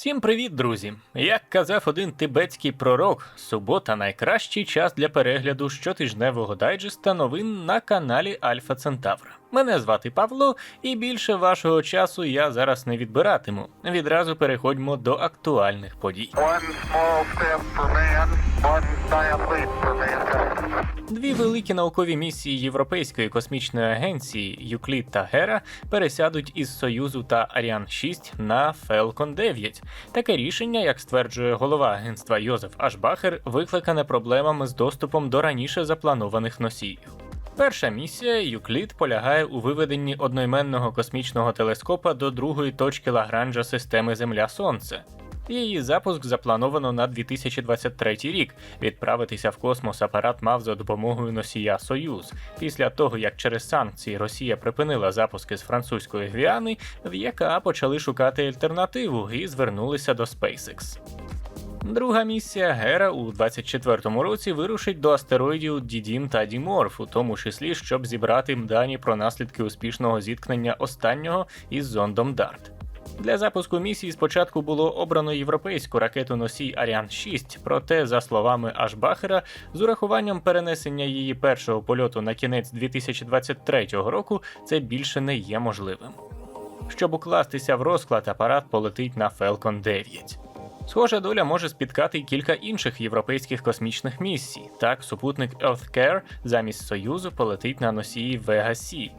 Всім привіт, друзі! Як казав один тибетський пророк, субота найкращий час для перегляду щотижневого дайджеста новин на каналі Альфа Центавра. Мене звати Павло, і більше вашого часу я зараз не відбиратиму. Відразу переходьмо до актуальних подій. One small step for man, one giant leap for. Дві великі наукові місії Європейської космічної агенції Юклід та Гера пересядуть із Союзу та Аріан 6 на Falcon 9. Таке рішення, як стверджує голова агентства Йозеф Ашбахер, викликане проблемами з доступом до раніше запланованих носіїв. Перша місія Юклід полягає у виведенні одноіменного космічного телескопа до другої точки Лагранжа системи Її запуск заплановано на 2023 рік. Відправитися в космос апарат мав за допомогою носія Союз. Після того, як через санкції Росія припинила запуски з французької Гвіани, в ЄКА почали шукати альтернативу і звернулися до SpaceX. Друга місія Гера у 24-му році вирушить до астероїдів Дідім та Діморф, у тому числі, щоб зібрати дані про наслідки успішного зіткнення останнього із зондом Дарт. Для запуску місії спочатку було обрано європейську ракету носій Аріан 6, проте, за словами Ашбахера, з урахуванням перенесення її першого польоту на кінець 2023 року це більше не є можливим. Щоб укластися в розклад, апарат полетить на Falcon 9. Схожа доля може спіткати й кілька інших європейських космічних місій. Так, супутник EarthCare замість Союзу полетить на носії Vega C.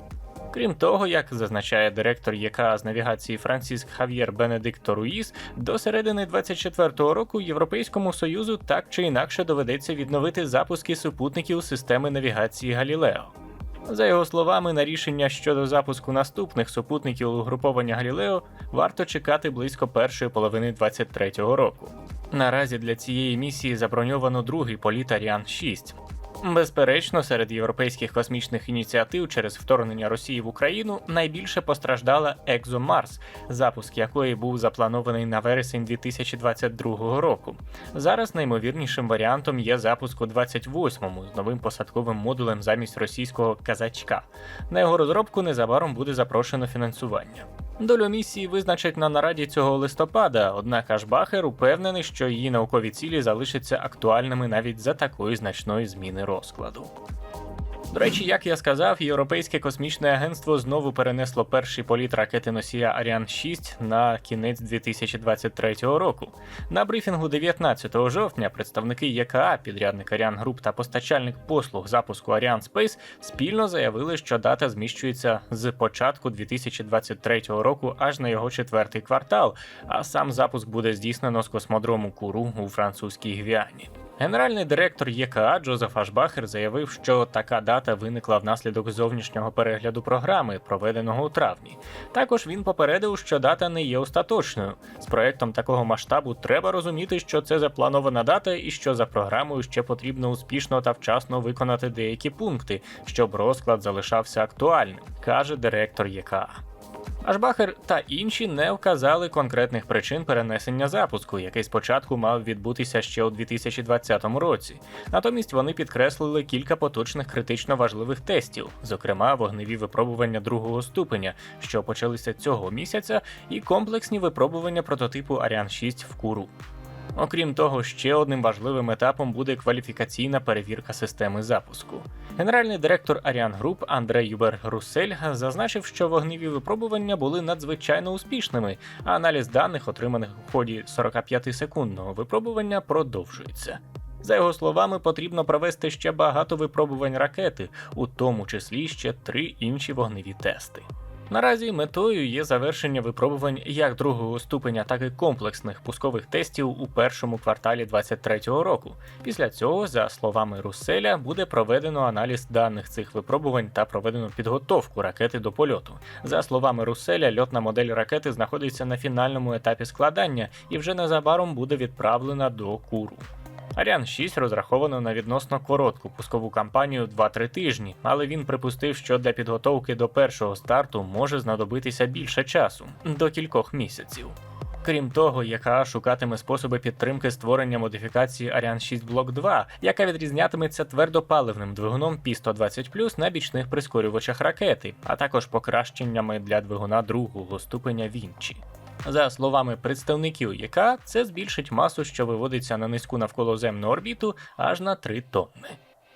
Крім того, як зазначає директор ЄКА з навігації Франциск Хав'єр Бенедикто Руїс, до середини 24-го року Європейському Союзу так чи інакше доведеться відновити запуски супутників системи навігації Галілео. За його словами, на рішення щодо запуску наступних супутників угруповання Галілео варто чекати близько першої половини 23-го року. Наразі для цієї місії заброньовано другий політ Аріан 6. Безперечно, серед європейських космічних ініціатив через вторгнення Росії в Україну найбільше постраждала ExoMars, запуск якої був запланований на вересень 2022 року. Зараз наймовірнішим варіантом є запуск у 28-му з новим посадковим модулем замість російського казачка. На його розробку незабаром буде запрошено фінансування. Долю місії визначать на нараді цього листопада, однак Ашбахер упевнений, що її наукові цілі залишаться актуальними навіть за такої значної зміни розкладу. До речі, як я сказав, Європейське космічне агентство знову перенесло перший політ ракети носія Аріан 6 на кінець 2023 року. На брифінгу 19 жовтня представники ЄКА, підрядник Аріан Груп та постачальник послуг запуску Аріан Спейс спільно заявили, що дата зміщується з початку 2023 року аж на його четвертий квартал, а сам запуск буде здійснено з космодрому Куру у французькій Гвіані. Генеральний директор ЄКА Джозеф Ашбахер заявив, що така дата виникла внаслідок зовнішнього перегляду програми, проведеного у травні. Також він попередив, що дата не є остаточною. З проектом такого масштабу треба розуміти, що це запланована дата, і що за програмою ще потрібно успішно та вчасно виконати деякі пункти, щоб розклад залишався актуальним, каже директор ЄКА. Ашбахер та інші не вказали конкретних причин перенесення запуску, який спочатку мав відбутися ще у 2020 році. Натомість вони підкреслили кілька поточних критично важливих тестів, зокрема вогневі випробування другого ступеня, що почалися цього місяця, і комплексні випробування прототипу Ariane 6 в Куру. Окрім того, ще одним важливим етапом буде кваліфікаційна перевірка системи запуску. Генеральний директор Group Андрей Юбер Руссель зазначив, що вогневі випробування були надзвичайно успішними, а аналіз даних, отриманих у ході 45-секундного випробування, продовжується. За його словами, потрібно провести ще багато випробувань ракети, у тому числі ще три інші вогневі тести. Наразі метою є завершення випробувань як другого ступеня, так і комплексних пускових тестів у першому кварталі 2023 року. Після цього, за словами Русселя, буде проведено аналіз даних цих випробувань та проведено підготовку ракети до польоту. За словами Русселя, льотна модель ракети знаходиться на фінальному етапі складання і вже незабаром буде відправлена до куру. Аріан 6 розраховано на відносно коротку пускову кампанію 2-3 тижні, але він припустив, що для підготовки до першого старту може знадобитися більше часу до кількох місяців. Крім того, ЯКА шукатиме способи підтримки створення модифікації Ariane 6 Block 2, яка відрізнятиметься твердопаливним двигуном P120 на бічних прискорювачах ракети, а також покращеннями для двигуна другого ступеня Вінчі. За словами представників ЄК, це збільшить масу, що виводиться на низьку навколоземну орбіту, аж на 3 тонни.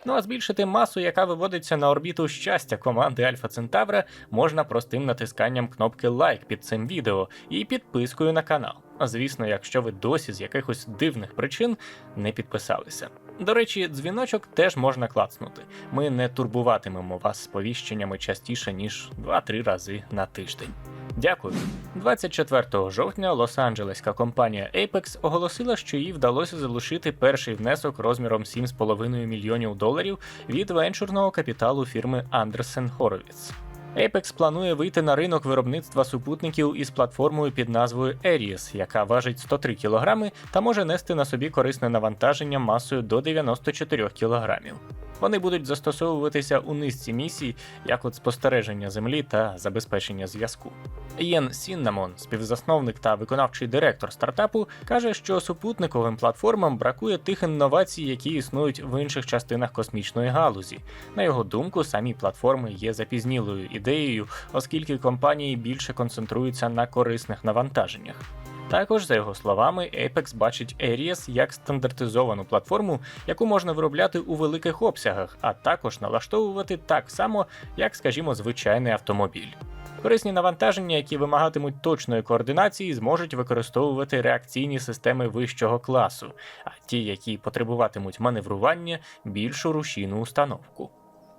Ну а збільшити масу, яка виводиться на орбіту щастя команди Альфа Центавра, можна простим натисканням кнопки лайк під цим відео і підпискою на канал. А звісно, якщо ви досі з якихось дивних причин не підписалися. До речі, дзвіночок теж можна клацнути. Ми не турбуватимемо вас сповіщеннями частіше ніж 2-3 рази на тиждень. Дякую. 24 жовтня лос-анджелеська компанія Apex оголосила, що їй вдалося залишити перший внесок розміром 7,5 мільйонів доларів від венчурного капіталу фірми Andersen Horowitz. Apex планує вийти на ринок виробництва супутників із платформою під назвою Aries, яка важить 103 кг та може нести на собі корисне навантаження масою до 94 кг. Вони будуть застосовуватися у низці місій, як от спостереження землі та забезпечення зв'язку. Єн Сіннамон, співзасновник та виконавчий директор стартапу, каже, що супутниковим платформам бракує тих інновацій, які існують в інших частинах космічної галузі. На його думку, самі платформи є запізнілою ідеєю, оскільки компанії більше концентруються на корисних навантаженнях. Також, за його словами, Apex бачить Aries як стандартизовану платформу, яку можна виробляти у великих обсягах, а також налаштовувати так само, як, скажімо, звичайний автомобіль. Корисні навантаження, які вимагатимуть точної координації, зможуть використовувати реакційні системи вищого класу, а ті, які потребуватимуть маневрування, більшу рушійну установку.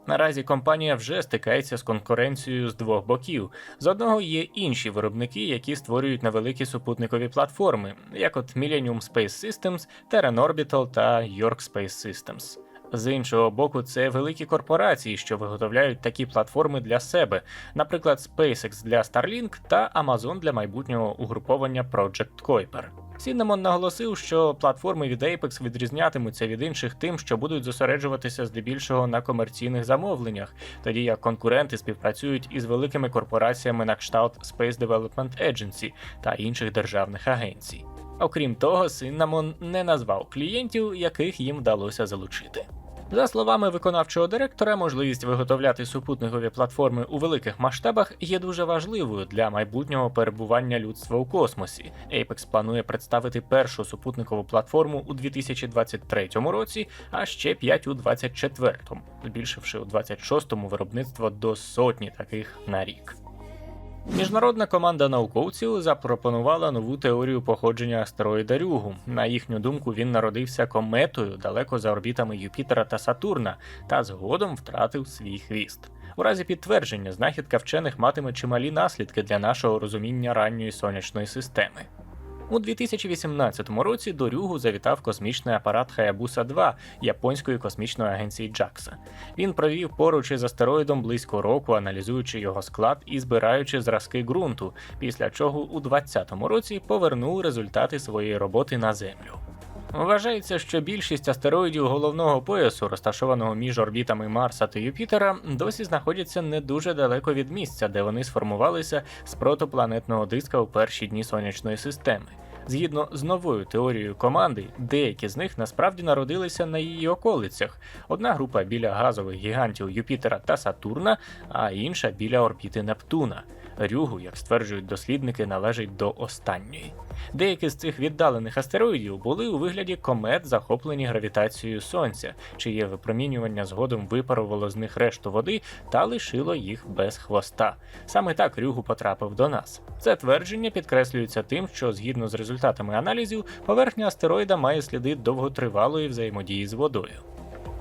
Наразі компанія вже стикається з конкуренцією з двох боків. З одного є інші виробники, які створюють невеликі супутникові платформи, як от Millennium Space Systems, Terran Orbital та York Space Systems. З іншого боку, це великі корпорації, що виготовляють такі платформи для себе, наприклад, SpaceX для Starlink та Amazon для майбутнього угруповання Project Kuiper. Сіннемон наголосив, що платформи від Apex відрізнятимуться від інших тим, що будуть зосереджуватися здебільшого на комерційних замовленнях, тоді як конкуренти співпрацюють із великими корпораціями на кшталт Space Development Agency та інших державних агенцій. Окрім того, Синнамон не назвав клієнтів, яких їм вдалося залучити. За словами виконавчого директора, можливість виготовляти супутникові платформи у великих масштабах є дуже важливою для майбутнього перебування людства у космосі. Apex планує представити першу супутникову платформу у 2023 році, а ще 5 у 2024, збільшивши у 26-му виробництво до сотні таких на рік. Міжнародна команда науковців запропонувала нову теорію походження астероїда Рюгу. На їхню думку, він народився кометою далеко за орбітами Юпітера та Сатурна та згодом втратив свій хвіст. У разі підтвердження знахідка вчених матиме чималі наслідки для нашого розуміння ранньої сонячної системи. У 2018 році до Рюгу завітав космічний апарат Хаябуса 2 японської космічної агенції JAXA. Він провів поруч із астероїдом близько року, аналізуючи його склад і збираючи зразки ґрунту, після чого у 2020 році повернув результати своєї роботи на Землю. Вважається, що більшість астероїдів головного поясу, розташованого між орбітами Марса та Юпітера, досі знаходяться не дуже далеко від місця, де вони сформувалися з протопланетного диска у перші дні сонячної системи. Згідно з новою теорією команди, деякі з них насправді народилися на її околицях. Одна група біля газових гігантів Юпітера та Сатурна, а інша біля орбіти Нептуна. Рюгу, як стверджують дослідники, належить до останньої. Деякі з цих віддалених астероїдів були у вигляді комет, захоплені гравітацією Сонця, чиє випромінювання згодом випарувало з них решту води та лишило їх без хвоста. Саме так Рюгу потрапив до нас. Це твердження підкреслюється тим, що згідно з результатами аналізів, поверхня астероїда має сліди довготривалої взаємодії з водою.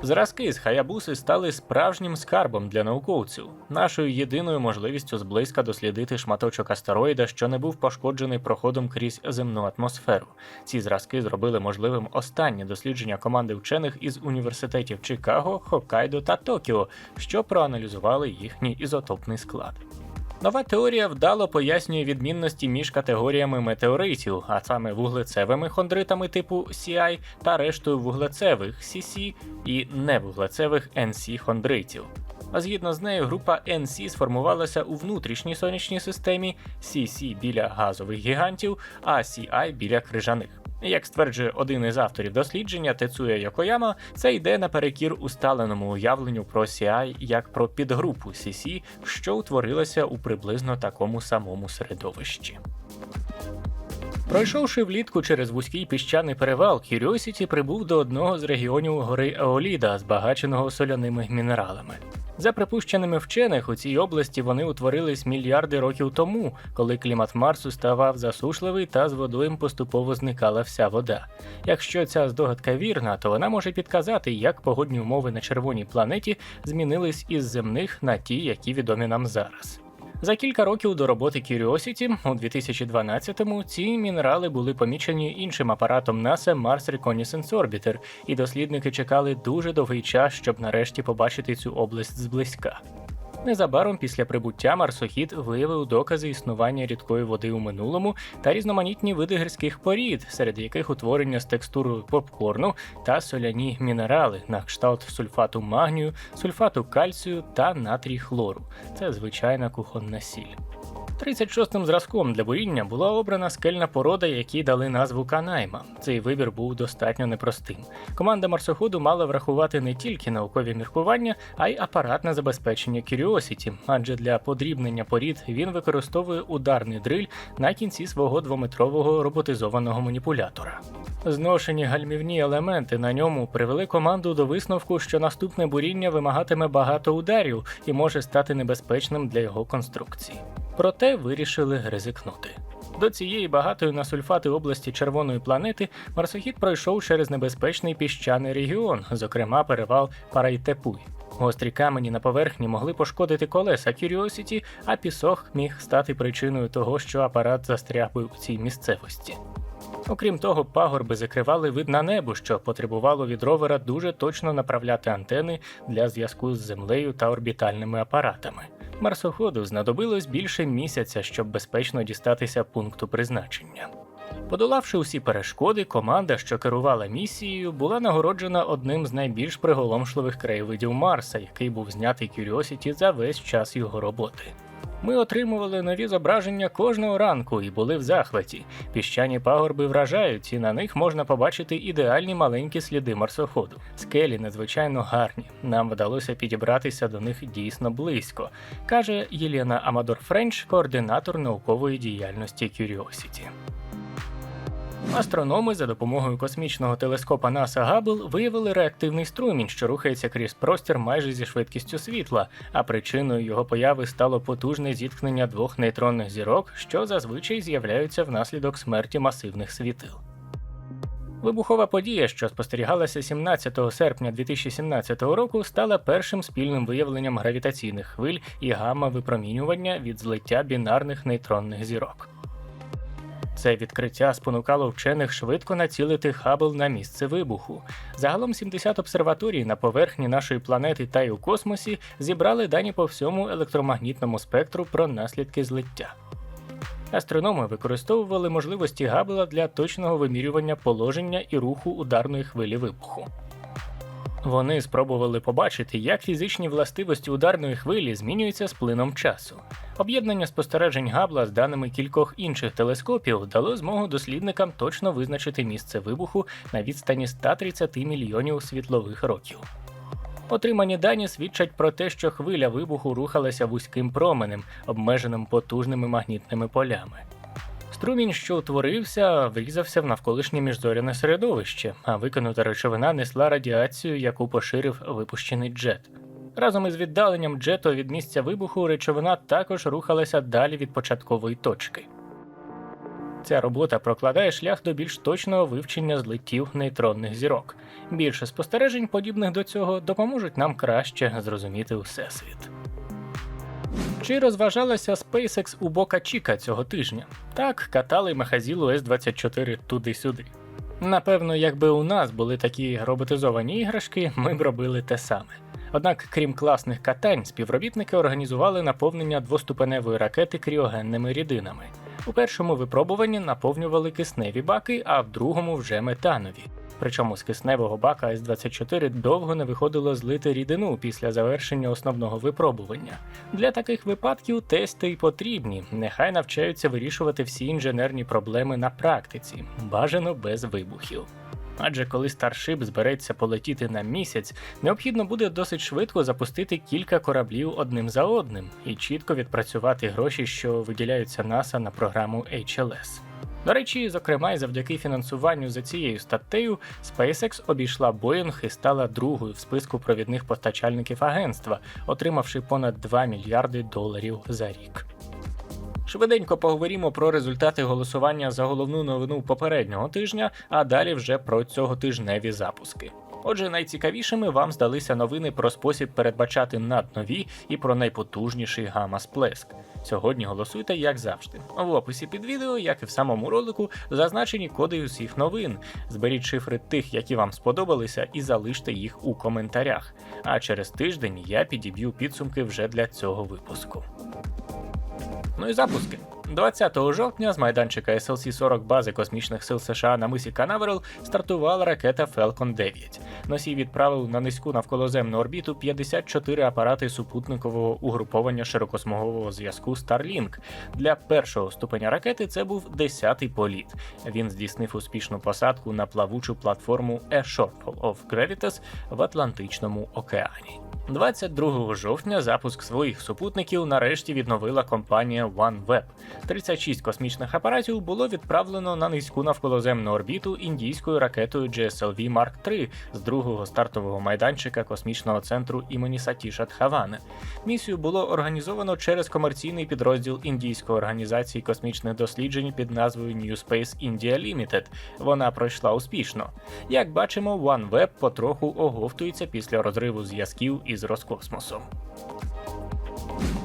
Зразки з Хаябуси стали справжнім скарбом для науковців, нашою єдиною можливістю зблизька дослідити шматочок астероїда, що не був пошкоджений проходом крізь земну атмосферу. Ці зразки зробили можливим останнє дослідження команди вчених із університетів Чикаго, Хоккайдо та Токіо, що проаналізували їхній ізотопний склад. Нова теорія вдало пояснює відмінності між категоріями метеоритів, а саме вуглецевими хондритами типу CI та рештою вуглецевих CC і невуглецевих NC хондритів. А згідно з нею, група NC сформувалася у внутрішній сонячній системі, CC біля газових гігантів, а CI біля крижаних. Як стверджує один із авторів дослідження Тецуя Йокояма, це йде наперекір усталеному уявленню про CI як про підгрупу CC, що утворилася у приблизно такому самому середовищі. Пройшовши влітку через вузький піщаний перевал, Curiosity прибув до одного з регіонів гори Еоліда, збагаченого соляними мінералами. За припущеними вчених, у цій області вони утворились мільярди років тому, коли клімат Марсу ставав засушливий та з водою поступово зникала вся вода. Якщо ця здогадка вірна, то вона може підказати, як погодні умови на червоній планеті змінились із земних на ті, які відомі нам зараз. За кілька років до роботи Curiosity у 2012-му ці мінерали були помічені іншим апаратом NASA Mars Reconnaissance Orbiter, і дослідники чекали дуже довгий час, щоб нарешті побачити цю область зблизька. Незабаром після прибуття марсохід виявив докази існування рідкої води у минулому та різноманітні види гірських порід, серед яких утворення з текстурою попкорну та соляні мінерали на кшталт сульфату магнію, сульфату кальцію та натрій хлору. Це звичайна кухонна сіль. 36-м зразком для буріння була обрана скельна порода, якій дали назву Канайма. Цей вибір був достатньо непростим. Команда марсоходу мала врахувати не тільки наукові міркування, а й апаратне забезпечення Curiosity, адже для подрібнення порід він використовує ударний дриль на кінці свого двометрового роботизованого маніпулятора. Зношені гальмівні елементи на ньому привели команду до висновку, що наступне буріння вимагатиме багато ударів і може стати небезпечним для його конструкції. Проте вирішили ризикнути. До цієї багатої на сульфати області червоної планети марсохід пройшов через небезпечний піщаний регіон, зокрема перевал Парайтепуй. Гострі камені на поверхні могли пошкодити колеса Curiosity, а пісок міг стати причиною того, що апарат застряг би у цій місцевості. Окрім того, пагорби закривали вид на небо, що потребувало від ровера дуже точно направляти антени для зв'язку з землею та орбітальними апаратами. Марсоходу знадобилось більше місяця, щоб безпечно дістатися пункту призначення. Подолавши усі перешкоди, команда, що керувала місією, була нагороджена одним з найбільш приголомшливих краєвидів Марса, який був знятий Curiosity за весь час його роботи. Ми отримували нові зображення кожного ранку і були в захваті. Піщані пагорби вражають, і на них можна побачити ідеальні маленькі сліди марсоходу. Скелі надзвичайно гарні. Нам вдалося підібратися до них дійсно близько, каже Єлена Амадор Френч, координатор наукової діяльності Curiosity. Астрономи за допомогою космічного телескопа NASA Габл виявили реактивний струмінь, що рухається крізь простір майже зі швидкістю світла, а причиною його появи стало потужне зіткнення двох нейтронних зірок, що зазвичай з'являються внаслідок смерті масивних світил. Вибухова подія, що спостерігалася 17 серпня 2017 року, стала першим спільним виявленням гравітаційних хвиль і гамма-випромінювання від злиття бінарних нейтронних зірок. Це відкриття спонукало вчених швидко націлити Хаббл на місце вибуху. Загалом 70 обсерваторій на поверхні нашої планети та й у космосі зібрали дані по всьому електромагнітному спектру про наслідки злиття. Астрономи використовували можливості Габбла для точного вимірювання положення і руху ударної хвилі вибуху. Вони спробували побачити, як фізичні властивості ударної хвилі змінюються з плином часу. Об'єднання спостережень Габла з даними кількох інших телескопів дало змогу дослідникам точно визначити місце вибуху на відстані 130 мільйонів світлових років. Отримані дані свідчать про те, що хвиля вибуху рухалася вузьким променем, обмеженим потужними магнітними полями. Струмінь, що утворився, врізався в навколишнє міжзоряне середовище, а викинута речовина несла радіацію, яку поширив випущений джет. Разом із віддаленням джету від місця вибуху речовина також рухалася далі від початкової точки. Ця робота прокладає шлях до більш точного вивчення злиттів нейтронних зірок. Більше спостережень, подібних до цього, допоможуть нам краще зрозуміти Всесвіт. Чи розважалася SpaceX у Бока Чіка цього тижня? Так, катали Мехазілу С-24 туди-сюди. Напевно, якби у нас були такі роботизовані іграшки, ми б робили те саме. Однак, крім класних катань, співробітники організували наповнення двоступеневої ракети кріогенними рідинами. У першому випробуванні наповнювали кисневі баки, а в другому вже метанові. Причому з кисневого бака С-24 довго не виходило злити рідину після завершення основного випробування. Для таких випадків тести й потрібні, нехай навчаються вирішувати всі інженерні проблеми на практиці, бажано без вибухів. Адже коли Старшип збереться полетіти на місяць, необхідно буде досить швидко запустити кілька кораблів одним за одним і чітко відпрацювати гроші, що виділяються НАСА на програму HLS. До речі, зокрема, і завдяки фінансуванню за цією статтею SpaceX обійшла Boeing і стала другою в списку провідних постачальників агентства, отримавши понад 2 мільярди доларів за рік. Швиденько поговоримо про результати голосування за головну новину попереднього тижня, а далі вже про цьоготижневі запуски. Отже, найцікавішими вам здалися новини про спосіб передбачати наднові і про найпотужніший гамма-сплеск. Сьогодні голосуйте, як завжди. В описі під відео, як і в самому ролику, зазначені коди усіх новин. Зберіть шифри тих, які вам сподобалися, і залиште їх у коментарях. А через тиждень я підіб'ю підсумки вже для цього випуску. Ну і запуски. 20 жовтня з майданчика SLC-40 бази космічних сил США на мисі Канаверал стартувала ракета Falcon 9. Носій відправив на низьку навколоземну орбіту 54 апарати супутникового угруповання широкосмугового зв'язку Starlink. Для першого ступеня ракети це був 10-й політ. Він здійснив успішну посадку на плавучу платформу A Shortfall of Gravitas в Атлантичному океані. 22 жовтня запуск своїх супутників нарешті відновила компанія OneWeb. 36 космічних апаратів було відправлено на низьку навколоземну орбіту індійською ракетою GSLV Mark III з другого стартового майданчика космічного центру імені Сатіша Дхавани. Місію було організовано через комерційний підрозділ індійської організації космічних досліджень під назвою New Space India Limited. Вона пройшла успішно. Як бачимо, OneWeb потроху оговтується після розриву зв'язків із Роскосмосом.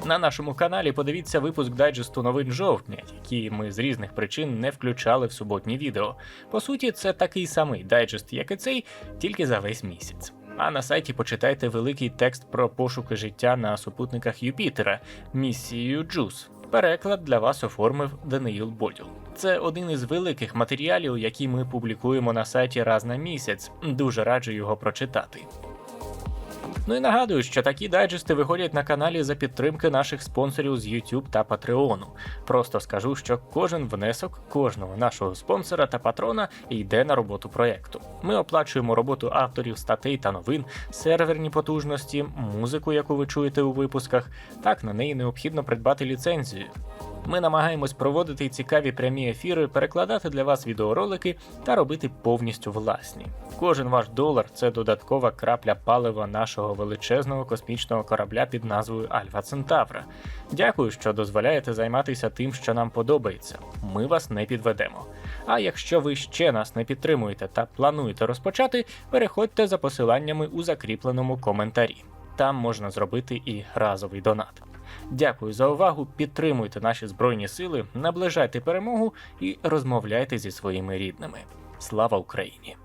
На нашому каналі подивіться випуск дайджесту новин жовтня, які ми з різних причин не включали в суботні відео. По суті, це такий самий дайджест, як і цей, тільки за весь місяць. А на сайті почитайте великий текст про пошуки життя на супутниках Юпітера місією JUICE. Переклад для вас оформив Даниїл Боділ. Це один із великих матеріалів, які ми публікуємо на сайті раз на місяць. Дуже раджу його прочитати. Ну і нагадую, що такі дайджести виходять на каналі за підтримки наших спонсорів з YouTube та Patreon. Просто скажу, що кожен внесок кожного нашого спонсора та патрона йде на роботу проєкту. Ми оплачуємо роботу авторів статей та новин, серверні потужності, музику, яку ви чуєте у випусках. Так на неї необхідно придбати ліцензію. Ми намагаємось проводити цікаві прямі ефіри, перекладати для вас відеоролики та робити повністю власні. Кожен ваш долар це додаткова крапля палива нашого величезного космічного корабля під назвою Альфа Центавра. Дякую, що дозволяєте займатися тим, що нам подобається. Ми вас не підведемо. А якщо ви ще нас не підтримуєте та плануєте розпочати, переходьте за посиланнями у закріпленому коментарі. Там можна зробити і разовий донат. Дякую за увагу. Підтримуйте наші збройні сили, наближайте перемогу і розмовляйте зі своїми рідними. Слава Україні!